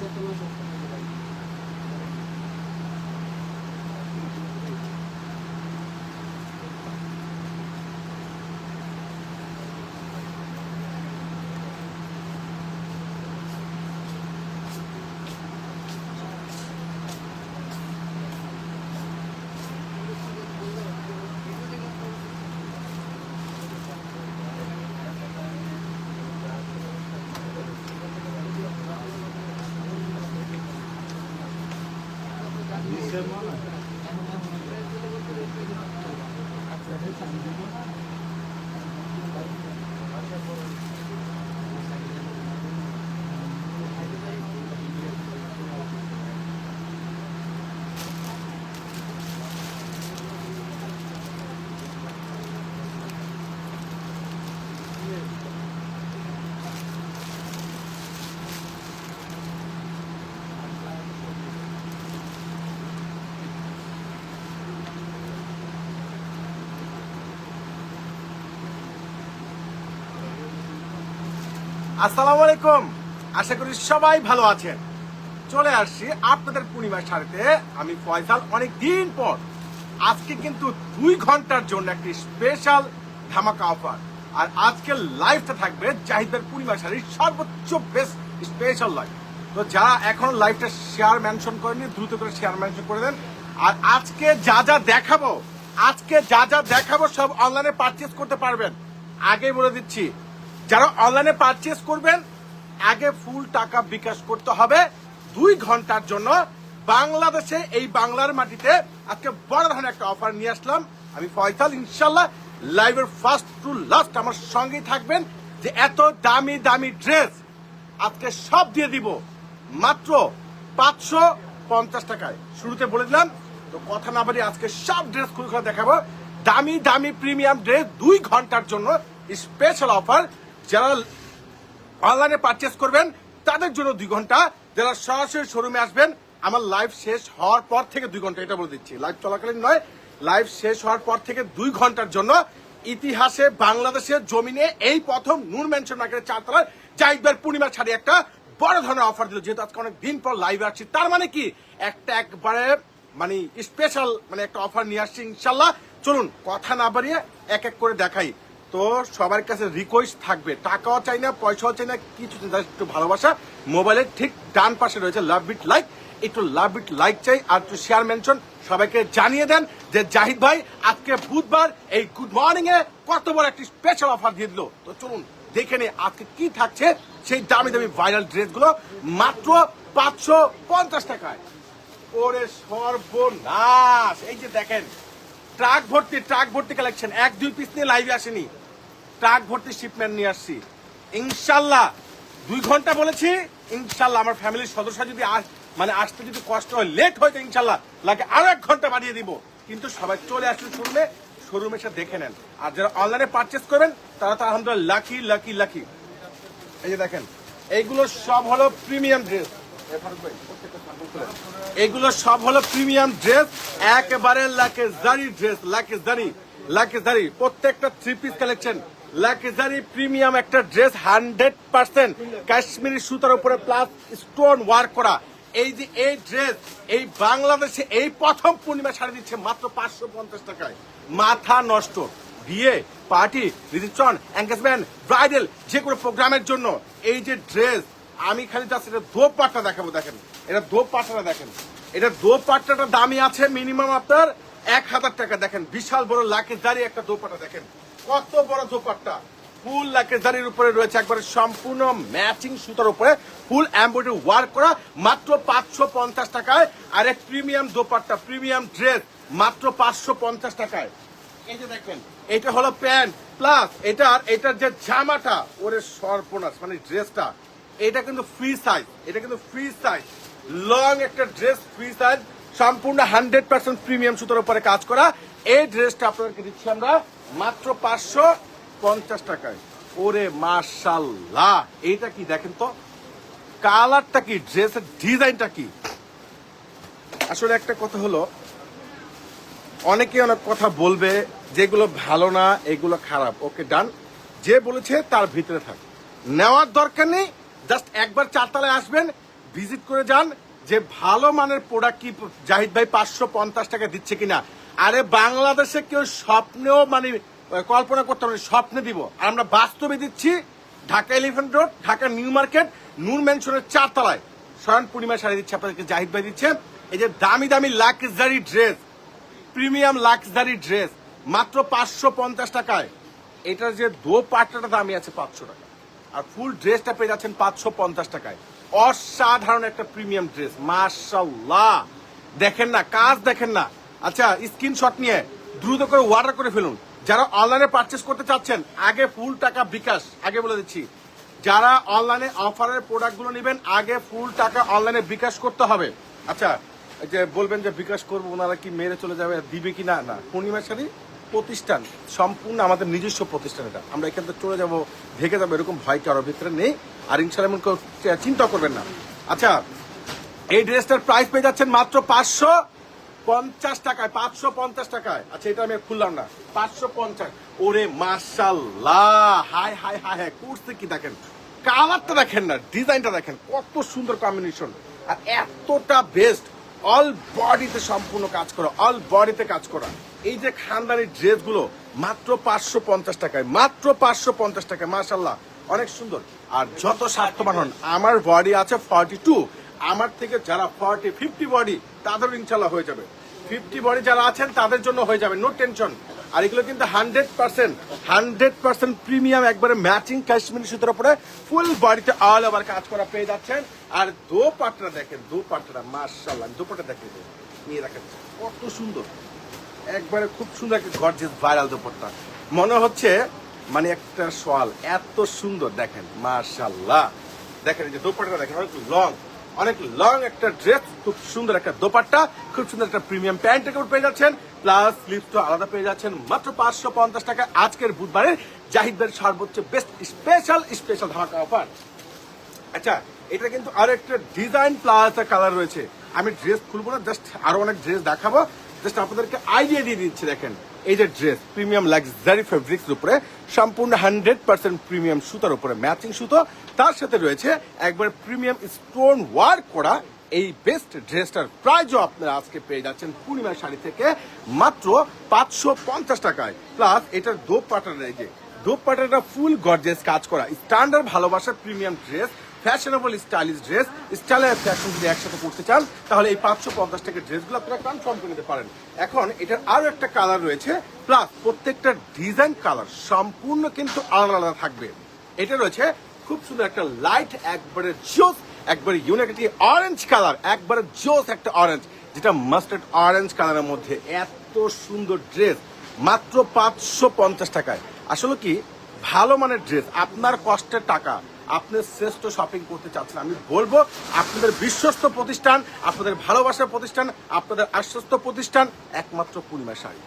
আমি ইমন আসসালামু আলাইকুম। আশা করি সবাই ভালো আছেন। চলে আসছি আপনাদের পূর্ণিমার শাড়িতে। আমি ফয়সাল অনেক দিন পর। আজকে কিন্তু দুই ঘণ্টার জন্য একটি স্পেশাল ধামাকা অফার আর আজকে লাইভটা থাকবে জাহিদের পূর্ণিমা শাড়ির সর্বোচ্চ বেস্ট স্পেশাল লাইভ তো যারা এখন লাইভটা শেয়ার মেনশন করেনি দ্রুত করে শেয়ার মেনশন করে দেন। আর আজকে যা যা দেখাবো, আজকে যা যা দেখাবো সব অনলাইনে পারচেস করতে পারবেন। আগে বলে দিচ্ছি যারা অনলাইনে পারচেস করবেন, আগে ফুল টাকা বিকাশ করতে হবে দুই ঘণ্টার জন্য। বাংলাদেশে এই বাংলার মাটিতে আজকে বড় ধরনের একটা অফার নিয়ে আসলাম। আমি ফয়সাল ইনশাল্লাহ লাইভের ফার্স্ট টু লাস্ট আমার সঙ্গেই থাকবেন যে এত দামি দামি ড্রেস আজকে সব দিয়ে দিব মাত্র পাঁচশো পঞ্চাশ টাকায়। শুরুতে বলে দিলাম, তো কথা না বাড়ি আজকে সব ড্রেস খুলে খুলে দেখাবো। দামি দামি প্রিমিয়াম ড্রেস দুই ঘণ্টার জন্য স্পেশাল অফার যারা অনলাইনে পারচেস করবেন, তাদের জন্য দুই ঘণ্টা। যারা সরাসরি শোরুমে আসবেন, আমার লাইভ শেষ হওয়ার পর থেকে দুই ঘণ্টা, এটা বলে দিচ্ছি। লাইভ চলাকালীন নয় লাইভ শেষ হওয়ার পর থেকে দুই ঘণ্টার জন্য ইতিহাসে বাংলাদেশের জমিনে এই প্রথম নূর মেনশন মার্কেটের চারতলায় জাহিদবার পূর্ণিমা ছাড়ি একটা বড় ধরনের অফার দিল, যেহেতু আজকে অনেক দিন পর লাইভে আসছি। তার মানে কি? একটা একবারে মানে স্পেশাল মানে একটা অফার নিয়ে আসছি, ইনশাল্লাহ। চলুন, কথা না বাড়িয়ে এক এক করে দেখাই। তো সবার কাছে রিকোয়েস্ট থাকবে। টাকাও চাই না, পয়সাও চাই না, কিছু একটু ভালোবাসা। মোবাইলের ঠিক ডান পাশে রয়েছে লাভ ইট লাইক একটু লাভ ইট লাইক চাই আর একটু শেয়ার মেনশন সবাইকে জানিয়ে দেন যে জাহিদ ভাই আজকে বুধবার এই গুড মর্নিং এ কত বড় একটি স্পেশাল অফার দিয়ে দিল। তো চলুন দেখে নে আজকে কি থাকছে সেই দামি দামি ভাইরাল ড্রেসগুলো মাত্র পাঁচশো পঞ্চাশ টাকায়। ওরে সর্বনাশ! এই যে দেখেন ট্রাক ভর্তি ট্রাক ভর্তি কালেকশন এক, দুই পিস নিয়ে লাইভে আসেনি। ট্রাক ভর্তি শিপমেন্ট নিয়ে আসছি। ইনশাল্লাহ, দুই ঘণ্টা বলেছি, ইনশাল্লাহ আমার ফ্যামিলির সদস্য যদি মানে আসতে যদি কষ্ট হয় লেট হয় তো ইনশাল্লাহ, লাগে আরও এক ঘণ্টা বাড়িয়ে দিব। কিন্তু সবাই চলে আসলে শোরুমে শোরুমে এসে দেখে নেন। আর যারা অনলাইনে পারচেস করবেন, তারা তো আলহামদুলিল্লাহ লাকি লাকি লাকি এই যে দেখেন, এইগুলো সব হলো প্রিমিয়াম ড্রেস এগুলো সব হলো প্রিমিয়াম ড্রেস একেবারে লাকেজারি ড্রেস লাকেজারি লাকেজারি প্রত্যেকটা three piece collection luxury premium একটা ড্রেস হান্ড্রেড পার্সেন্ট কাশ্মীরি সুতার উপরে প্লাস স্টোন ওয়ার্ক করা। এই যে এই ড্রেস এই বাংলাদেশে এই প্রথম পূর্ণিমা শাড়ি দিচ্ছে মাত্র পাঁচশো পঞ্চাশ টাকায়। মাথা নষ্ট। বিয়ে পার্টি রিসেপশন এঙ্গেজমেন্ট ব্রাইডাল যে কোনো প্রোগ্রামের জন্য। এই যে ড্রেস আমি খালি জাস্ট এটা দোপ পাটটা দেখাবো, দেখেন। এটা দোপ পাটটা দেখেন। এটা দোপ পাট্টাটা দামি আছে মিনিমাম আপনার এক হাজার টাকা। দেখেন, বিশাল বড় লাকের দাঁড়িয়ে একটা দোপাট্টা, দেখেন। কত বড় দোপাট্টা? ফুল লাকের দাঁড়ির উপরে রয়েছে একবারে সম্পূর্ণ ম্যাচিং সুতার উপরে ফুল এমব্রয়ডারি ওয়ার্ক করা, মাত্র পাঁচশো পঞ্চাশ টাকায়। আর এক প্রিমিয়াম দোপাট্টা, প্রিমিয়াম ড্রেস, মাত্র পাঁচশো পঞ্চাশ টাকায়। এই যে দেখেন, এটা হলো প্যান্ট, প্লাস এটার এটার যে জামাটা, ওরে সর্বনাশ মানে ড্রেসটা, এটা কিন্তু ফ্রি সাইজ এটা কিন্তু ফ্রি সাইজ লং একটা ড্রেস ফ্রি সাইজ সম্পূর্ণ হান্ড্রেড পার্সেন্ট প্রিমিয়াম সুতোর উপরে কাজ করা। এই ড্রেসটা আপনাদেরকে দিচ্ছি আমরা মাত্র পাঁচশো পঞ্চাশ টাকায়। ওরে মার্শাল্লাহ এইটা কি দেখেন তো? কালারটা কি? ড্রেসের ডিজাইনটা কি? আসলে একটা কথা হলো অনেকে অনেক কথা বলবে, যেগুলো ভালো না, এগুলো খারাপ। ওকে, ডান। যে বলেছে তার ভিতরে থাক। নেওয়ার দরকার নেই, জাস্ট একবার চারতলায় আসবেন, ভিজিট করে যান যে ভালো মানের প্রোডাক্ট কি জাহিদ ভাই পাঁচশো পঞ্চাশ টাকা দিচ্ছে কিনা। আরে বাংলাদেশে কেউ স্বপ্নেও মানে কল্পনা করতে পারে স্বপ্নে দিব। আর আমরা বাস্তবে দিচ্ছি Dhaka Elephant Road Dhaka New Market Noor ম্যানশনের চারতলায়। স্বয়ং পূর্ণিমা শাড়ি দিচ্ছে, আপনাদেরকে জাহিদ ভাই দিচ্ছে। এই যে দামি দামি luxury dress premium luxury dress মাত্র পাঁচশো পঞ্চাশ টাকায়। এটার যে দো পাট্টাটা দামি আছে পাঁচশো টাকা। আর ফুল ড্রেসটা পেয়ে যাচ্ছেন পাঁচশো পঞ্চাশ টাকায়। অসাধারণ একটা প্রিমিয়াম ড্রেস মার্শাল্লাহ দেখেন না, কাজ দেখেন না। আচ্ছা স্ক্রিনশট নিয়ে দ্রুত করে অর্ডার করে ফেলুন। যারা অনলাইনে পারচেস করতে চাচ্ছেন, আগে ফুল টাকা বিকাশ, আগে বলে দিচ্ছি। যারা অনলাইনে অফারের প্রোডাক্টগুলো নেবেন, আগে ফুল টাকা অনলাইনে বিকাশ করতে হবে। আচ্ছা যে বলবেন যে বিকাশ করব, ওনারা কি মেরে চলে যাবে, দিবে কি না? না, পূর্ণিমা শাড়ি প্রতিষ্ঠান, সম্পূর্ণ আমাদের নিজস্ব প্রতিষ্ঠান এটা। আমরা এখান থেকে চলে যাব ভেঙে যাব, এরকম ভয় কারোর ভিতরে নেই। আর ইনশাল্লাহ এমন চিন্তা করবেন না। আচ্ছা এই ড্রেসটার প্রাইস পেয়ে যাচ্ছেন মাত্র পাঁচশো। পঞ্চাশ টাকায়, পাঁচশো পঞ্চাশ টাকায়। আচ্ছা এটা আমি খুললাম না। পাঁচশো পঞ্চাশ। ওরে মার্শাল্লাহ হাই হাই হাই হাই করছে কি দেখেন? কালারটা দেখেন না, ডিজাইনটা দেখেন, কত সুন্দর কম্বিনেশন আর এতটা বেস্ট অল বডিতে সম্পূর্ণ কাজ করা অল বডিতে কাজ করা। এই যে খানদানি ড্রেসগুলো, মাত্র পাঁচশো পঞ্চাশ টাকায়, মাত্র পাঁচশো পঞ্চাশ টাকায় মার্শাল্লাহ অনেক সুন্দর। আর যত স্বার্থবান হন, আমার বডি আছে ফর্টি টু আমার থেকে যারা ফর্টি ফিফটি বডি তাদের ইনশাল্লাহ হয়ে যাবে। ফিফটি বডি যারা আছেন, তাদের জন্য হয়ে যাবে। নো টেনশন আর এগুলো কিন্তু hundred percent hundred percent premium, একবারে ম্যাচিং কাশ্মীরি সুতোর উপরে ফুল বডিতে অল ওভার কাজ করা পেয়ে যাচ্ছেন। আর দো পাটটা দেখেন দো পাটটা মার্শাল্লাহ দোপাটা দেখেন নিয়ে রাখেন। কত সুন্দর। একবারে খুব সুন্দর একটা গর্জেস ভাইরাল দোপাট্টা। মনে হচ্ছে মানে একটা সোয়াল। এত সুন্দর, দেখেন মার্শাল্লাহ দেখেন এই যে দোপাট্টা দেখেন, অনেক লং অনেক লং একটা ড্রেস খুব সুন্দর একটা দোপাট্টা, খুব সুন্দর একটা প্রিমিয়াম প্যান্ট পেয়ে যাচ্ছেন। প্লাস স্লিপসটা আলাদা পেয়ে যাচ্ছেন, মাত্র পাঁচশো পঞ্চাশ টাকা আজকের বুধবারের জাহিদদের সর্বোচ্চ বেস্ট স্পেশাল স্পেশাল ধামাকা অফার আচ্ছা এটা কিন্তু আরও একটা ডিজাইন প্লাস কালার রয়েছে। আমি ড্রেস খুলবো না জাস্ট আরও অনেক ড্রেস দেখাবো। জাস্ট আপনাদেরকে আইডিয়া দিয়ে দিচ্ছি, দেখেন। এই যে ড্রেস প্রিমিয়াম লাক্সারি ফেব্রিক্স উপরে, সম্পূর্ণ হান্ড্রেড পার্সেন্ট প্রিমিয়াম সুতার উপরে ম্যাচিং সুতো। তার সাথে রয়েছে একবার প্রিমিয়াম স্টোন ওয়ার্ক করা এই বেস্ট ড্রেসটার প্রাইজও আপনারা আজকে পেয়ে যাচ্ছেন পূর্ণিমা শাড়ি থেকে মাত্র পাঁচশো পঞ্চাশ টাকায়। প্লাস এটার দোপ পাটার এই যে দোপ পাটাটা ফুল গর্জেস কাজ করা। স্ট্যান্ডার্ড ভালোবাসার premium dress fashionable stylish dress স্টাইলের ফ্যাশন যদি একসাথে করতে চান, তাহলে এই পাঁচশো পঞ্চাশ টাকার ড্রেসগুলো আপনারা কনফার্ম করে নিতে পারেন। এখন এটার আরও একটা কালার রয়েছে প্লাস প্রত্যেকটা ডিজাইন কালার সম্পূর্ণ কিন্তু আলাদা আলাদা থাকবে। এটা রয়েছে খুব সুন্দর একটা লাইট একবারে জোস একবারে একটি অরেঞ্জ কালার একবারে জোস একটা অরেঞ্জ যেটা মাস্টার্ড অরেঞ্জ কালারের মধ্যে। এত সুন্দর ড্রেস মাত্র পাঁচশো পঞ্চাশ টাকায়। আসলে কি? ভালো মানের ড্রেস আপনার কষ্টের টাকা। আপনি শ্রেষ্ঠ শপিং করতে চাচ্ছেন। আমি বলব, আপনাদের বিশ্বস্ত প্রতিষ্ঠান, আপনাদের ভালোবাসার প্রতিষ্ঠান, আপনাদের আশ্বস্ত প্রতিষ্ঠান, একমাত্র পূর্ণিমা শাড়ি।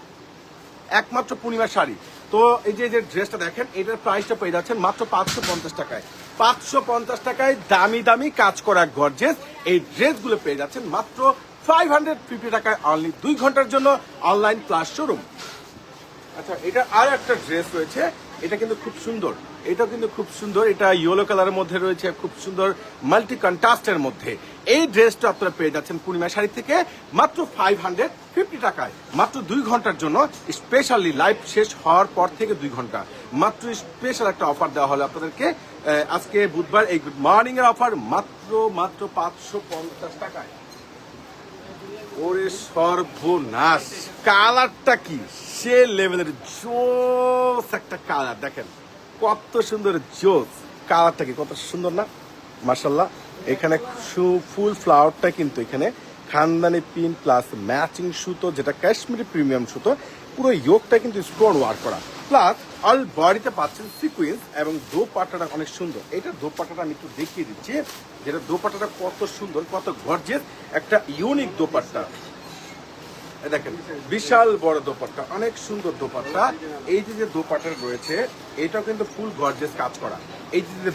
একমাত্র পূর্ণিমা শাড়ি। তো এই যে যে ড্রেসটা দেখেন, এটার প্রাইসটা পেয়ে যাচ্ছেন মাত্র পাঁচশো পঞ্চাশ টাকায়। পাঁচশো পঞ্চাশ টাকায় দামি দামি কাজ করা গর্জেস এই ড্রেসগুলো পেয়ে যাচ্ছেন মাত্র ফাইভ হান্ড্রেড ফিফটি টাকায় অনলি দুই ঘণ্টার জন্য অনলাইন ক্লাস শোরুম আচ্ছা এটা আর একটা ড্রেস রয়েছে। এটা কিন্তু খুব সুন্দর। এটা কিন্তু খুব সুন্দর। এটা ইয়েলো কালারের মধ্যে রয়েছে, খুব সুন্দর মাল্টি কন্ট্রাস্টের মধ্যে। এই ড্রেসটা আপনারা পেয়ে যাচ্ছেন পূর্ণিমা শাড়ি থেকে মাত্র ফাইভ হান্ড্রেড ফিফটি টাকায়। মাত্র দুই ঘণ্টার জন্য স্পেশালি লাইভ শেষ হওয়ার পর থেকে দুই ঘণ্টা। মাত্র স্পেশাল একটা অফার দেওয়া হলো আপনাদেরকে। আজকে বুধবার এই মর্নিং এর অফার মাত্র মাত্র পাঁচশো পঞ্চাশ টাকায়। ওরে সর্বনাশ। কালারটা কি? সে লেভেলের জোস একটা কালার দেখেন। কত সুন্দর জোস। কালারটা কি? কত সুন্দর না? মার্শাল্লাহ এখানে ফুল ফ্লাওয়ারটা কিন্তু এখানে খানদানি পিন প্লাস ম্যাচিং সুতো, যেটা কাশ্মীরি প্রিমিয়াম সুতো, পুরো ইয়োগটা কিন্তু স্টোন ওয়ার্ক করা। প্লাস অল বডিতে পাচ্ছেন সিকুয়েন্স এবং দোপাট্টাটা অনেক সুন্দর। এটা দোপাট্টাটা আমি একটু দেখিয়ে দিচ্ছি। যেটা দোপাট্টাটা কত সুন্দর, কত গর্জেস একটা ইউনিক দোপাট্টা। দেখেন, বিশাল বড় দোপাট্টা, অনেক সুন্দর দোপাট্টা। এই যে যে দোপাট্টা রয়েছে, এটাও কিন্তু ফুল গর্জেস কাজ করা। এই যে যে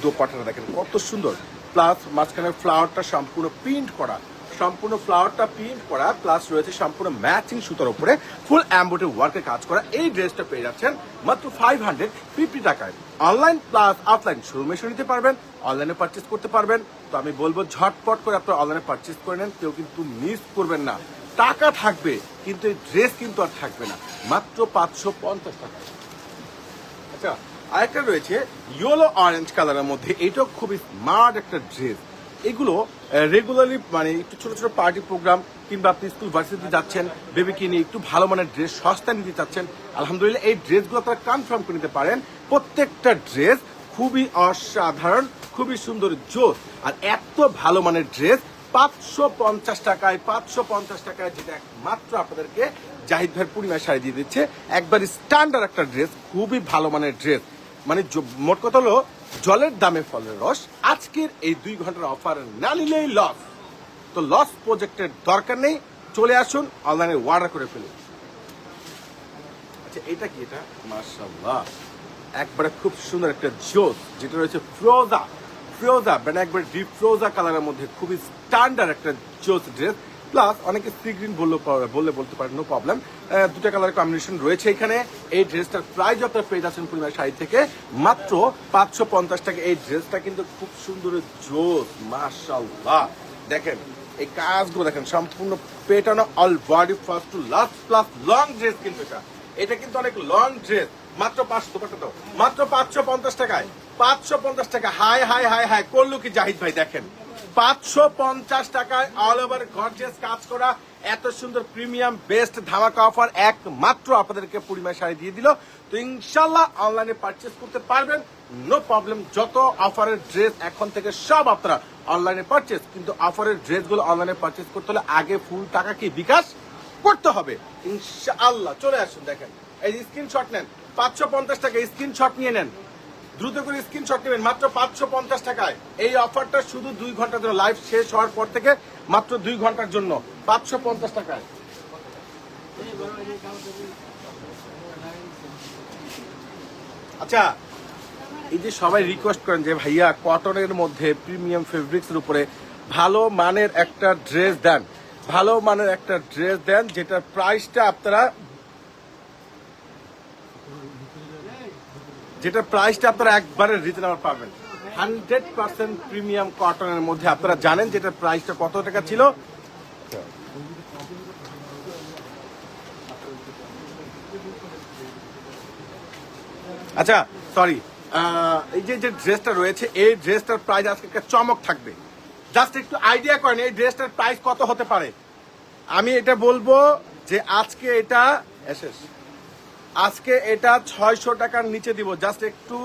দেখেন, কত সুন্দর। প্লাস মাঝখানে ফ্লাওয়ারটা সম্পূর্ণ প্রিন্ট করা, সম্পূর্ণ ফ্লাওয়ারটা প্রিন্ট করা, প্লাস রয়েছে সম্পূর্ণ ম্যাচিং সুতার উপরে ফুল অ্যাম্বোটের ওয়ার্কের কাজ করা। এই ড্রেসটা পেয়ে যাচ্ছেন মাত্র ফাইভ হান্ড্রেড ফিফটি টাকায়। অনলাইন প্লাস অফলাইন শোরুমে এসে নিতে পারবেন, অনলাইনে পারচেস করতে পারবেন। তো আমি বলব ঝটপট করে আপনারা অনলাইনে পারচেস করে নেন, কেউ কিন্তু মিস করবেন না। টাকা থাকবে, কিন্তু এই ড্রেস কিন্তু আর থাকবে না। মাত্র পাঁচশো পঞ্চাশ টাকা। আচ্ছা আরেকটা রয়েছে ইয়েলো অরেঞ্জ কালারের মধ্যে। এটাও খুবই স্মার্ট একটা ড্রেস এগুলো রেগুলারলি মানে একটু ছোট ছোট পার্টি প্রোগ্রাম কিংবা আপনি স্কুল ভার্সিটিতে যাচ্ছেন বেবিকে নিয়ে একটু ভালো মানের ড্রেস সস্তা নিতে চাচ্ছেন, আলহামদুলিল্লাহ এই ড্রেসগুলো তারা কনফার্ম করে নিতে পারেন। প্রত্যেকটা ড্রেস খুবই অসাধারণ, খুবই সুন্দর জোস। আর এত ভালো মানের ড্রেস পাঁচশো পঞ্চাশ টাকায়, পাঁচশো পঞ্চাশ টাকায় যেটা মাত্র আপনাদেরকে জাহিদ ভাই পূর্ণিমা শাড়ি দিয়ে দিচ্ছে। একবার স্ট্যান্ডার্ড একটা ড্রেস খুবই ভালো মানের ড্রেস মানে মোট কথা হলো, জলের দামে ফলের রস। আজকের এই দুই ঘণ্টার অফার না নিলেই লস তো লস প্রজেক্টের দরকার নেই। চলে আসুন অনলাইনে অর্ডার করে ফেলুন। আচ্ছা এটা কি এটা? মার্শাল্লাহ একবারে খুব সুন্দর একটা জোস যেটা রয়েছে ফ্রোজা ফ্রোজা মানে একবার ডিপ ফ্রোজা কালারের মধ্যে খুবই স্ট্যান্ডার্ড একটা জোস ড্রেস প্লাস অনেকে সি গ্রিন বললে বললে বলতে পারেন নো প্রবলেম দুটা কালার কম্বিনেশন রয়েছে এখানে। এই ড্রেসটার প্রাইস আপনার পেয়ে যাচ্ছেন পরিমাণ শাড়ি থেকে, মাত্র পাঁচশো পঞ্চাশ টাকা। এই ড্রেসটা কিন্তু খুব সুন্দর জোস মার্শাল্লাহ দেখেন, এই কাজগুলো দেখেন, সম্পূর্ণ পেটানো all body first to last plus long dress কিন্তু এটা। এটা কিন্তু অনেক লং ড্রেস মাত্র পাঁচশো তো, মাত্র পাঁচশো পঞ্চাশ টাকায়। পাঁচশো পঞ্চাশ টাকা। হাই হাই হাই হাই করল কি জাহিদ ভাই, দেখেন। পাঁচশো পঞ্চাশ টাকায় অল ওভার গর্জেস কাজ করা, এত সুন্দর প্রিমিয়াম বেস্ট ধামাকা অফার একমাত্র আপনাদেরকে পরিমাণ শাড়ি দিয়ে দিল। তো ইনশাল্লাহ অনলাইনে পারচেস করতে পারবেন। নো প্রবলেম যত অফারের ড্রেস এখন থেকে সব আপনারা অনলাইনে পারচেস কিন্তু অফারের ড্রেসগুলো অনলাইনে পারচেস করতে হলে আগে ফুল টাকা কি বিকাশ করতে হবে। ইনশাআল্লাহ, চলে আসুন, দেখেন। এই স্ক্রিনশট নেন, পাঁচশো পঞ্চাশ টাকা স্ক্রিনশট নিয়ে নেন। দ্রুত করে স্ক্রিনশট নেবেন মাত্র পাঁচশো পঞ্চাশ টাকায়। এই অফারটা শুধু দুই ঘণ্টার জন্য লাইভ শেষ হওয়ার পর থেকে মাত্র দুই ঘণ্টার জন্য, পাঁচশো পঞ্চাশ টাকায়। আচ্ছা এই যে সবাই রিকোয়েস্ট করেন যে, ভাইয়া কটনের মধ্যে প্রিমিয়াম ফেব্রিক্স এর উপরে ভালো মানের একটা ড্রেস দেন। ভালো মানের একটা ড্রেস দেন, যেটার প্রাইসটা আপনারা যেটা প্রাইসটা আপনারা একবারে রিজনেবল পাবেন। হান্ড্রেড পার্সেন্ট প্রিমিয়াম কটনের মধ্যে আপনারা জানেন যেটার প্রাইসটা কত টাকা ছিল? আচ্ছা সরি এই যে যে ড্রেসটা রয়েছে, এই ড্রেসটার প্রাইস আজকে একটা চমক থাকবে। জাস্ট একটু আইডিয়া করেন, এই ড্রেসটার প্রাইস কত হতে পারে? আমি এটা বলব যে আজকে এটা, এসেস। আজকে এটা ছয়শো টাকার নিচে দিব। জাস্ট একটু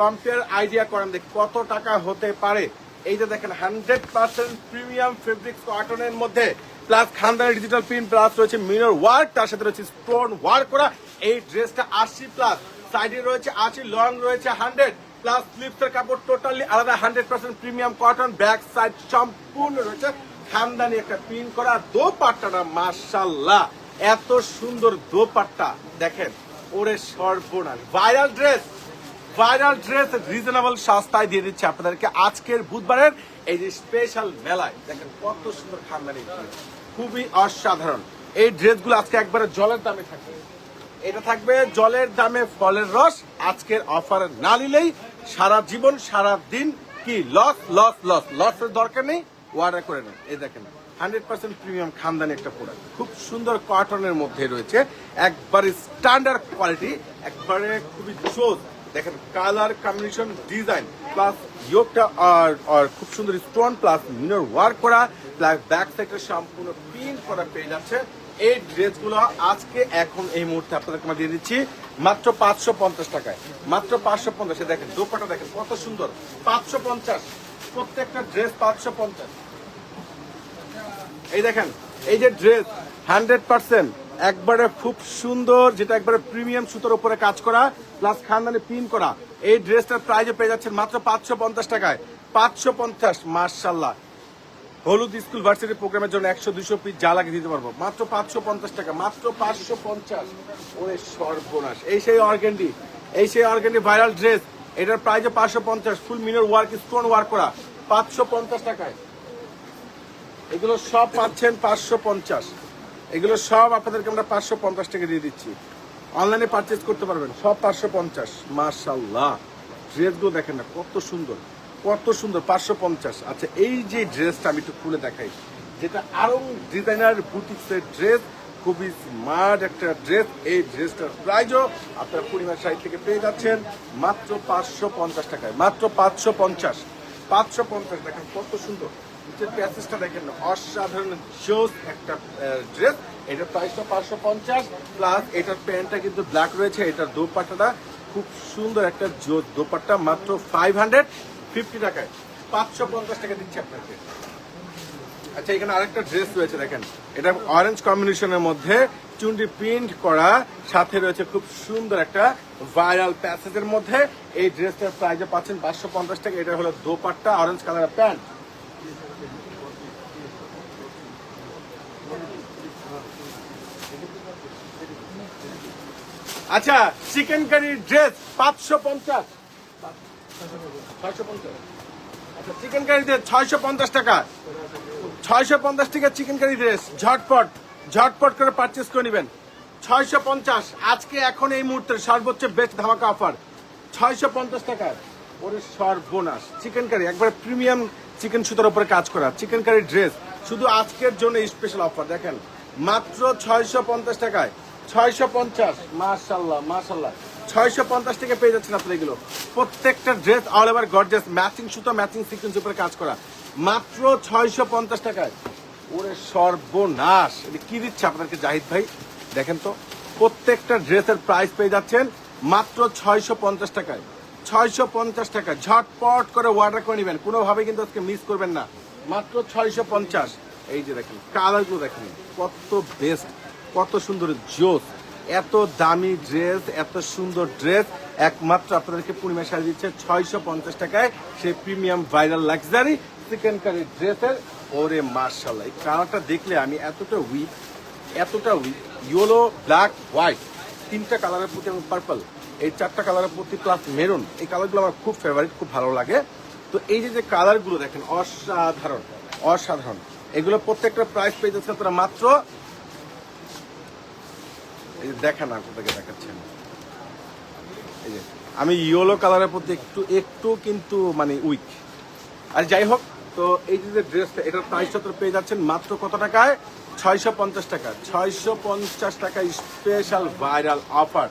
কম্পেয়ার আইডিয়া করেন দেখি কত টাকা হতে পারে। এই যে দেখেন হান্ড্রেড পার্সেন্ট প্রিমিয়াম ফেব্রিক্স কটনের মধ্যে প্লাস খানদানি ডিজিটাল প্রিন্ট প্লাস রয়েছে মিনর ওয়ার্ক তার সাথে রয়েছে স্টোন ওয়ার্ক করা। এই ড্রেসটা আশি প্লাস সাইডে রয়েছে আশি লং রয়েছে হান্ড্রেড প্লাস স্লিপসের কাপড় টোটালি আলাদা hundred percent premium cotton back side সম্পূর্ণ রয়েছে খানদানি একটা প্রিন্ট করা দোপাট্টাটা মার্শাল্লাহ এত সুন্দর দোপাট্টা, দেখেন। ওরে সর্বনাশ। Viral dress viral dress reasonable সস্তায় দিয়ে দিচ্ছে আপনাদেরকে আজকের বুধবারের এই যে স্পেশাল মেলায়। দেখেন কত সুন্দর খানদানি। খুবই অসাধারণ। এই ড্রেসগুলো আজকে একবারে জলের দামে থাকবে। এটা থাকবে জলের দামে ফলের রস। আজকের অফার না নিলেই সারা জীবন, সারা দিন কি? লস লস লস লসের দরকার নেই। অর্ডার করে নেন। এই দেখেন। হান্ড্রেড পার্সেন্ট প্রিমিয়াম খানদানি একটা প্রোডাক্ট খুব সুন্দর কটনের মধ্যে রয়েছে। একবারে স্ট্যান্ডার্ড কোয়ালিটি একবারে খুবই জোস দেখেন কালার কম্বিনেশন ডিজাইন প্লাস ইয়োগটা আর আর খুব সুন্দর স্টোন প্লাস মিনর ওয়ার্ক করা প্লাস ব্যাক সাইডটা সম্পূর্ণ প্রিন্ট করা পেয়ে যাচ্ছে। এই ড্রেসগুলো আজকে, এখন এই মুহূর্তে আপনাদেরকে আমরা দিয়ে দিচ্ছি মাত্র পাঁচশো পঞ্চাশ টাকায়। মাত্র পাঁচশো পঞ্চাশে দেখেন দোপাটা দেখেন, কত সুন্দর। পাঁচশো পঞ্চাশ, প্রত্যেকটা ড্রেস পাঁচশো পঞ্চাশ। এই দেখেন, এই যে ড্রেস হান্ড্রেড পার্সেন্ট একবারে খুব সুন্দর, যেটা একবারে প্রিমিয়াম সুতোর উপরে কাজ করা প্লাস খানদানি প্রিন্ট করা। এই ড্রেসটার প্রাইজে পেয়ে যাচ্ছেন মাত্র পাঁচশো পঞ্চাশ টাকায়। পাঁচশো পঞ্চাশ মার্শাল্লাহ হলুদ স্কুল ভার্সিটি প্রোগ্রামের জন্য একশো দুশো পিস যা লাগে দিতে পারব। মাত্র পাঁচশো পঞ্চাশ টাকা, মাত্র পাঁচশো পঞ্চাশ। ওরে সর্বনাশ। এই সেই অর্গেন্ডি এই সেই অর্গেন্ডি ভাইরাল ড্রেস এটার প্রাইজে পাঁচশো পঞ্চাশ full mirror work stone work করা। পাঁচশো পঞ্চাশ টাকায়। এগুলো সব পাচ্ছেন পাঁচশো পঞ্চাশ। এগুলো সব আপনাদেরকে আমরা পাঁচশো পঞ্চাশ টাকা দিয়ে দিচ্ছি। অনলাইনে পারচেজ করতে পারবেন, সব পাঁচশো পঞ্চাশ। মার্শাল্লাহ ড্রেসগুলো দেখেন না, কত সুন্দর কত সুন্দর, পাঁচশো পঞ্চাশ। আচ্ছা এই যে ড্রেসটা আমি একটু খুলে দেখাই। যেটা আরও ডিজাইনার বুটিক্সের ড্রেস খুবই স্মার্ট একটা ড্রেস এই ড্রেসটার প্রাইজও আপনারা পরিবার সাইড থেকে পেয়ে যাচ্ছেন মাত্র পাঁচশো পঞ্চাশ টাকায়। মাত্র পাঁচশো পঞ্চাশ। পাঁচশো পঞ্চাশ, দেখেন কত সুন্দর। নিচের প্যাসেজটা দেখেন, অসাধারণ জোস একটা ড্রেস এটার প্রাইসটা পাঁচশো পঞ্চাশ প্লাস এটার প্যান্টটা কিন্তু ব্ল্যাক রয়েছে, এটার দোপাট্টাটা খুব সুন্দর একটা দোপাট্টা, মাত্র ফাইভ হান্ড্রেড ফিফটি টাকায়। পাঁচশো পঞ্চাশ টাকা দিচ্ছি আপনাকে। আচ্ছা এখানে আরেকটা ড্রেস রয়েছে, দেখেন। এটা অরেঞ্জ কম্বিনেশনের মধ্যে চুন্ডি প্রিন্ট করা, সাথে রয়েছে খুব সুন্দর একটা ভাইরাল প্যাসেজের মধ্যে। এই ড্রেসটার প্রাইজে পাচ্ছেন পাঁচশো পঞ্চাশ টাকা, এটা হলো দোপাট্টা অরেঞ্জ কালারের প্যান্ট আচ্ছা চিকেন কারি ড্রেস পাঁচশো পঞ্চাশ। ছয়শো পঞ্চাশ আচ্ছা চিকেন কারি ড্রেস ছয়শো পঞ্চাশ টাকা। ছয়শো পঞ্চাশ টাকা চিকেন কারি ড্রেস ঝটপট ঝটপট করে পারচেস করে নেবেন। ছয়শো পঞ্চাশ, আজকে, এখন, এই মুহূর্তে সর্বোচ্চ বেস্ট ধামাকা অফার ছয়শো পঞ্চাশ টাকায় ওরে সর্বনাশ। চিকেন কারি একবার প্রিমিয়াম চিকেন সুতার উপরে কাজ করা। চিকেন কারি ড্রেস শুধু আজকের জন্য স্পেশাল অফার দেখেন, মাত্র ছয়শো পঞ্চাশ টাকায়। ছয়শো পঞ্চাশ। মাশাল্লাহ মাশাল্লাহ। ছয়শো পঞ্চাশ টাকা পেয়ে যাচ্ছেন আপনার এগুলো। প্রত্যেকটা dress all over gorgeous matching সুতো ম্যাচিং সিকোয়েন্স উপরে কাজ করা। মাত্র ছয়শো পঞ্চাশ টাকায়। ওরে সর্বনাশ। এটা কি দিচ্ছে জাহিদ ভাই? দেখেন তো প্রত্যেকটা ড্রেসের প্রাইস পেয়ে যাচ্ছেন মাত্র ছয়শো পঞ্চাশ টাকায়। ছয়শো পঞ্চাশ টাকা ঝটপট করে অর্ডার করে নেবেন। কোনোভাবে কিন্তু আজকে মিস করবেন না। মাত্র ছয়শো পঞ্চাশ। এই যে দেখেন কালারগুলো দেখেন কত বেস্ট কত সুন্দর জোস, এত দামি ড্রেস, এত সুন্দর ড্রেস। একমাত্র আপনাদেরকে পূর্ণিমা সাজিয়ে দিচ্ছে ছয়শো পঞ্চাশ টাকায় সেই premium viral luxury chikankari ড্রেসের। ওরে মার্শাল্লাহ এই কালারটা দেখলে আমি এতটা উইক এতটা উইক ইয়েলো ব্ল্যাক হোয়াইট তিনটা কালারের প্রতি এবং পার্পল এই চারটা কালারের প্রতি প্লাস মেরুন এই কালারগুলো আমার খুব ফেভারিট খুব ভালো লাগে। তো এই যে যে কালারগুলো দেখেন, অসাধারণ অসাধারণ। এগুলো প্রত্যেকটা প্রাইস পেয়ে যাচ্ছে আপনারা মাত্র এই যে দেখেন আর কোথাকে দেখাচ্ছেন এই যে, আমি ইয়েলো কালারের প্রতি একটু একটু কিন্তু মানে উইক আর যাই হোক, তো এই যে ড্রেসটা এটার প্রাইসটা তো পেয়ে যাচ্ছেন মাত্র কত টাকায়? ছয়শো পঞ্চাশ টাকা। ছয়শো পঞ্চাশ টাকা স্পেশাল ভাইরাল অফার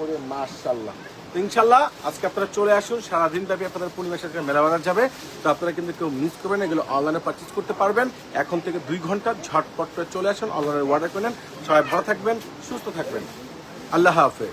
ওরে মার্শাল্লাহ ইনশাল্লাহ আজকে আপনারা চলে আসুন সারাদিন ব্যাপী আপনাদের পূর্ণিমা সাথে মেলা বাজার যাবে। তো আপনারা কিন্তু কেউ মিস করবেন এগুলো অনলাইনে পার্চেস করতে পারবেন। এখন থেকে দুই ঘণ্টা ঝটপট করে চলে আসুন অনলাইনে অর্ডার করে নেন। সবাই ভালো থাকবেন, সুস্থ থাকবেন। আল্লাহ হাফেজ।